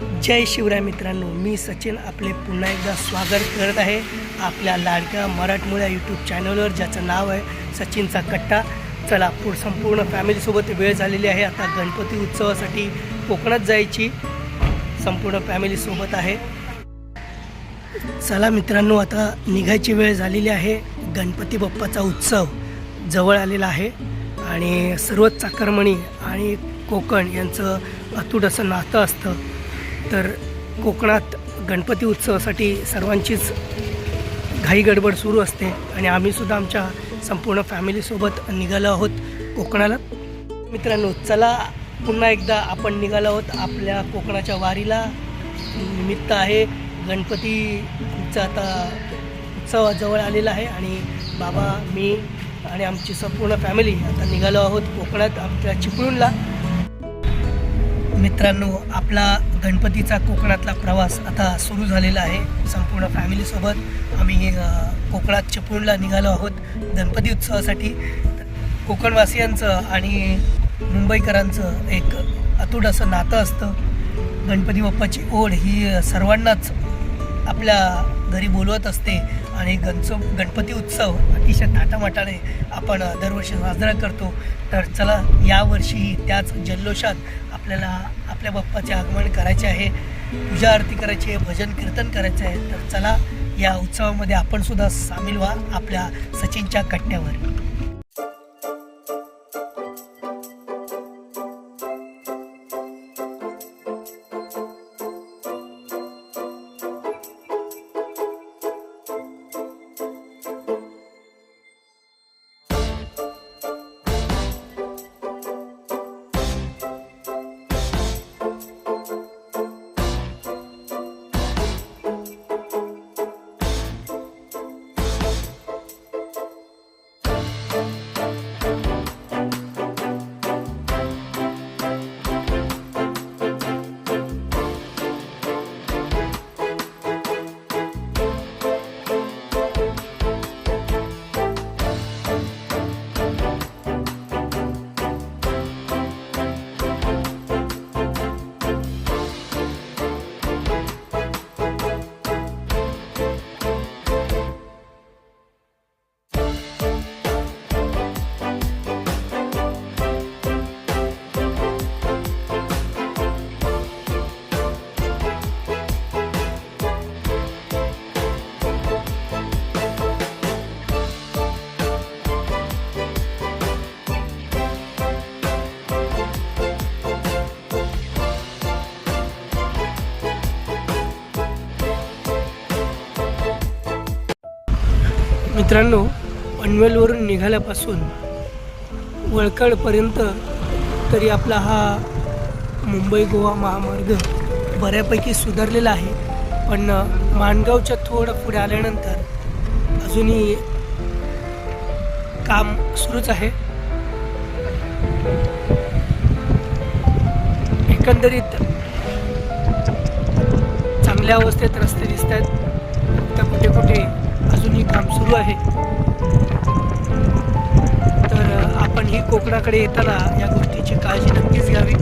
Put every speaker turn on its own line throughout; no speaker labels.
जय शिवराय मित्रांनो मी सचिन आपले पुन्हा एकदा स्वागत करत आहे आपल्या लाडक्या मराठमोळ्या यूट्यूब चॅनलवर ज्याचं नाव आहे सचिनचा कट्टा. चला पूर संपूर्ण फॅमिलीसोबत वेळ झालेली आहे. आता गणपती उत्सवासाठी कोकणात जायची संपूर्ण फॅमिलीसोबत आहे. चला मित्रांनो आता निघायची वेळ झालेली आहे. गणपती बाप्पाचा उत्सव जवळ आलेला आहे. आणि सर्वच चाकरमणी आणि कोकण यांचं अतूट असं नातं असतं. तर कोकणात गणपती उत्सवासाठी सर्वांचीच घाई गडबड सुरू असते आणि आम्हीसुद्धा आमच्या संपूर्ण फॅमिलीसोबत निघालो आहोत कोकणाला. मित्रांनो चला पुन्हा एकदा आपण निघालो आहोत आपल्या कोकणाच्या वारीला. निमित्त आहे गणपतीचा आता उत्सवाजवळ आलेला आहे आणि बाबा मी आणि आमची संपूर्ण फॅमिली आता निघालो आहोत कोकणात आमच्या चिपळूणला. मित्रांनो आपला गणपतीचा कोकणातला प्रवास आता सुरू झालेला आहे. संपूर्ण फॅमिलीसोबत आम्ही कोकणात चिपळूणला निघालो आहोत गणपती उत्सवासाठी. कोकणवासियांचं आणि मुंबईकरांचं एक अतूट असं नातं असतं. गणपती बाप्पाची ओढ ही सर्वांनाच आपल्या घरी बोलवत असते आणि गणचो गणपती उत्सव अतिशय थाटामाटाने आपण दरवर्षी साजरा करतो. तर चला यावर्षीही त्याच जल्लोषात आपल्याला आपल्या बाप्पाचे आगमन करायचे आहे. पूजा आरती करायची आहे भजन कीर्तन करायचं आहे. तर चला या उत्सवामध्ये आपण सुद्धा सामील व्हा आपल्या सचिनच्या कट्ट्यावर. मित्रांनो पनवेलवरून निघाल्यापासून वळकडपर्यंत तरी आपला हा मुंबई गोवा महामार्ग बऱ्यापैकी सुधारलेला आहे. पण माणगावच्या थोडं पुढे आल्यानंतर अजूनही काम सुरूच आहे. एकंदरीत चांगल्या अवस्थेत रस्ते दिसत आहेत तर कुठे कुठे काम सुरू आहे. तर आपण ही कोकणाकडे येताना या गोष्टीची काळजी नक्कीच घ्यावी.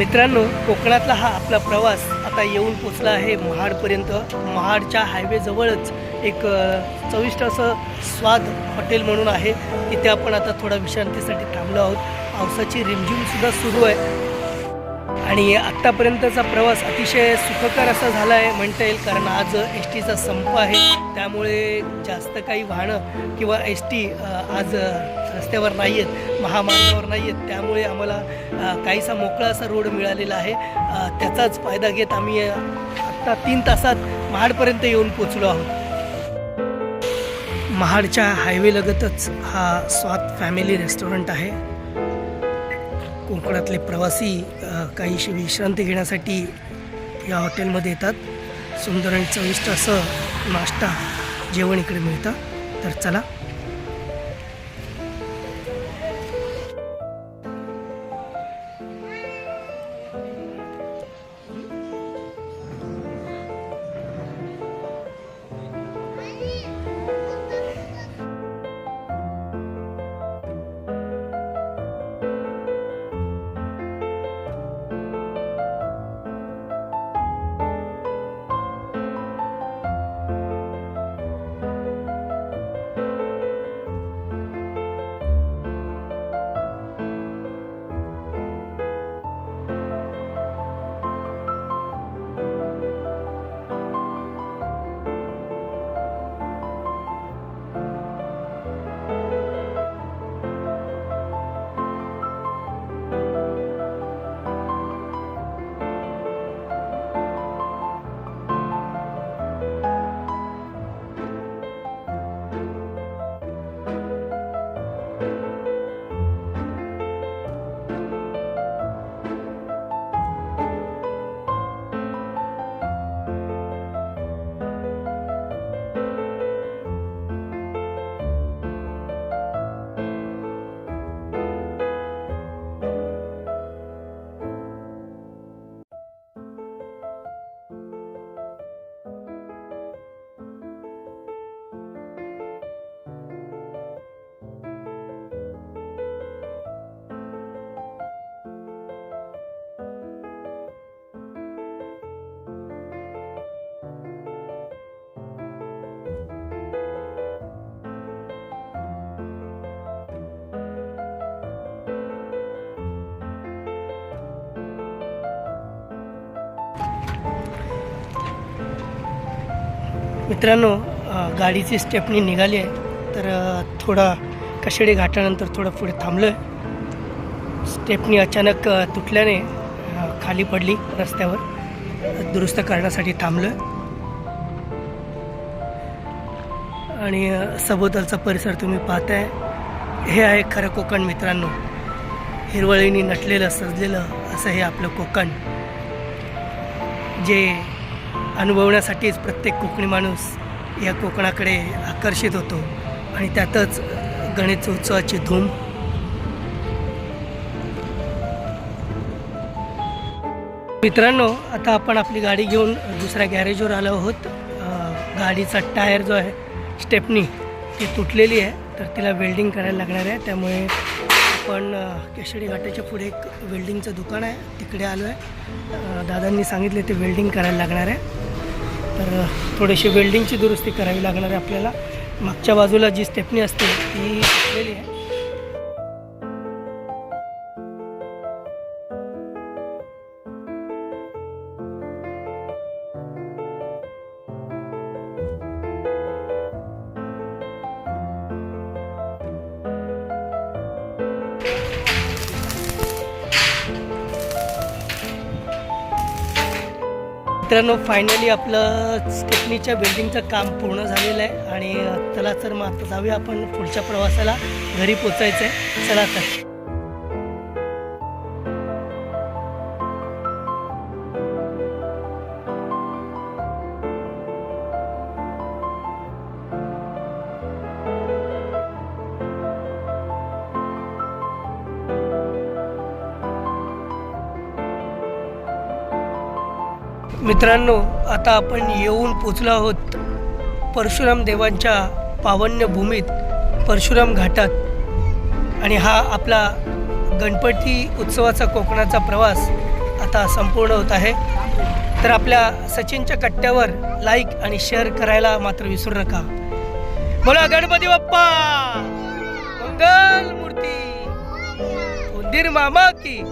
मित्रांनो कोकणातला हा आपला प्रवास आता येऊन पोचला आहे महाडपर्यंत. महाडच्या हायवेजवळच एक चविष्ट असं स्वाद हॉटेल म्हणून आहे. तिथे आपण आता थोडा विश्रांतीसाठी थांबलो आहोत. पावसाची रिमझिमसुद्धा सुरू आहे. आणि आत्तापर्यंतचा प्रवास अतिशय सुखकर असा झाला आहे म्हणता येईल कारण आज एस टीचा संप आहे. त्यामुळे जास्त काही वाहनं किंवा एस टी आज रस्त्यावर नाही आहेत महामार्गावर नाही आहेत त्यामुळे आम्हाला काहीसा मोकळा असा रोड मिळालेला आहे. त्याचाच फायदा घेत आम्ही आत्ता तीन तासात महाडपर्यंत येऊन पोचलो आहोत. महाडच्या हायवेलगतच हा स्वाद फॅमिली रेस्टॉरंट आहे. कोकणातले प्रवासी काहीशी विश्रांती घेण्यासाठी या हॉटेलमध्ये येतात. सुंदर आणि चविष्ट असं नाश्ता जेवण इकडे मिळतं. तर चला मित्रांनो गाडीची स्टेपनी निघाली आहे. तर थोडा कशेडी घाटानंतर थोडं पुढे थांबलो आहे स्टेपनी अचानक तुटल्याने खाली पडली रस्त्यावर. दुरुस्त करण्यासाठी थांबलो आहे आणि सभोवतालचा परिसर तुम्ही पाहताय. हे आहे खरं कोकण मित्रांनो. हिरवळीने नटलेलं सजलेलं असं हे आपलं कोकण. जे अनुभवण्यासाठीच प्रत्येक कोकणी माणूस या कोकणाकडे आकर्षित होतो आणि त्यातच गणेश उत्सवाची धूम. मित्रांनो आता आपण आपली गाडी घेऊन दुसऱ्या गॅरेजवर आलो आहोत. गाडीचा टायर जो आहे स्टेपनी ती तुटलेली आहे तर तिला वेल्डिंग करायला लागणार आहे. त्यामुळे आपण केशरी घाटाच्या पुढे एक वेल्डिंगचं दुकान आहे तिकडे आलो आहे. दादांनी सांगितले ते वेल्डिंग करायला लागणार आहे. तर थोडीशी वेल्डिंगची दुरुस्ती करावी लागणार आहे आपल्याला. मागच्या बाजूला जी स्टेपनी असते ती मित्रांनो फायनली आपलं स्टेपनीच्या बिल्डिंगचं काम पूर्ण झालेलं आहे. आणि चला तर मग आता जाऊया आपण पुढच्या प्रवासाला. घरी पोचायचं आहे चला तर. मित्रांनो आता आपण येऊन पोचलो आहोत परशुराम देवांच्या पावन्य भूमीत परशुराम घाटात. आणि हा आपला गणपती उत्सवाचा कोकणाचा प्रवास आता संपूर्ण होत आहे. तर आपल्या सचिनच्या कट्ट्यावर लाईक आणि शेअर करायला मात्र विसरू नका. बोला गणपती बाप्पा! मंगल मूर्ती उंदीर मामा की!